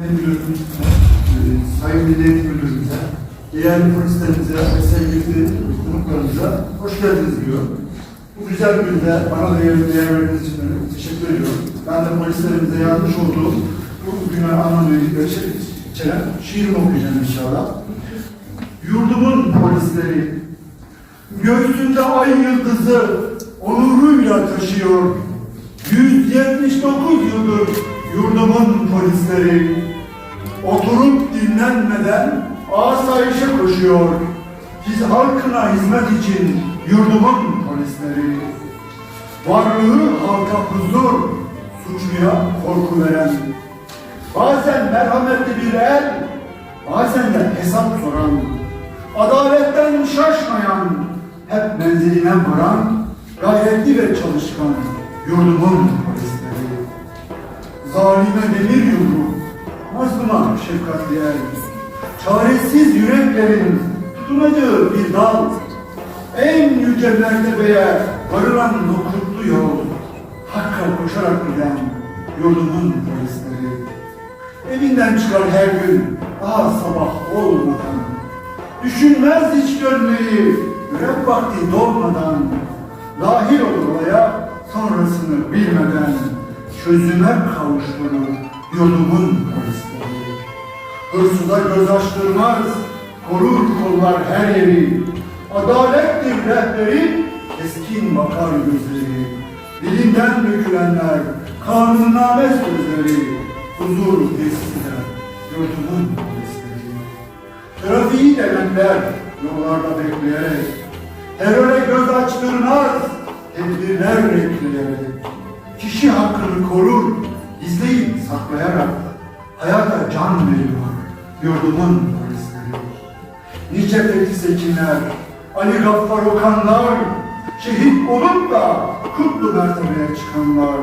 Müdürümüz, e, Sayın Milli Eğitim Müdürümüze, değerli polislerimize ve sevgili konuklarımıza hoş geldiniz diyor. Bu güzel günde bana değer, değer verdiğiniz için teşekkür ediyorum. Ben de polislerimize yazmış olduğum bu güne anlamıyla içeren şiirimi okuyacağım inşallah. Yurdumun polisleri, göğsünde ay yıldızı onuruyla taşıyor. 179 yıldır yurdumun polisleri oturup dinlenmeden asayişe koşuyor. Biz halkına hizmet için yurdumun polisleri. Varlığı halka huzur, suçluya korku veren. Bazen merhametli bir el, bazen de hesap soran. Adaletten şaşmayan, hep menziline varan, gayretli ve çalışkan yurdumun polisleri. Zalime demir yumruk, mazluma şefkatli el. Çaresiz yüreklerin tutunacağı bir dal. En yüce mertebeye varılan nokutlu yol. Hakka koşarak giden yurdumun polisleri. Evinden çıkar her gün daha sabah olmadan. Düşünmez hiç dönmeyi görev vakti dolmadan. Dahil olur olaya sonrasını bilmeden. Çözüme kavuşturur yurdumun polisleri. Hırsıza göz açtırmaz, korur kollar her yeri. Adalettir rehberi, keskin bakar gözleri. Dilinden dökülenler, kanunname sözleri. Huzur tesis eder, yurdumun polisleri. Trafiği denetler, yollarda bekleyerek. Teröre göz açtırmaz, tedbirler bekleyerek. Kişi hakkını korur, izleyip saklayarak hayata can veriyor yurdumun polisleri. Nice fethi seçimler, Ali Gaffar Okanlar, şehit olup da kutlu mertebeye çıkanlar,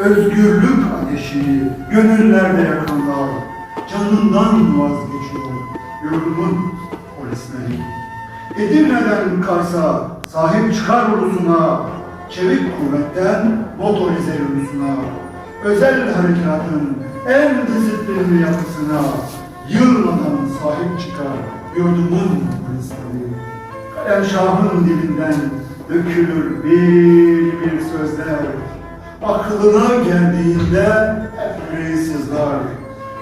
özgürlük ateşini gönüllerde yakanlar, canından vazgeçiyor yurdumun polisleri. Edirne'den Kars'a sahip çıkar ulusuna, çevik kuvvetten motorize ulusuna, özel harekatın en disiplinli yapısına yılmadan sahip çıkar yurdumun polisleri. Kalem Şah'ın dilinden dökülür bir bir sözler. Aklına geldiğinde hep yüreği sızlar.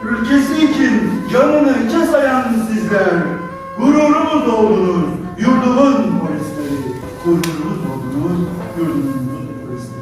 Ülkesi için canını hiçe sayan sizler. Gururumuz oldunuz, yurdumun Kurulur olur gönlüm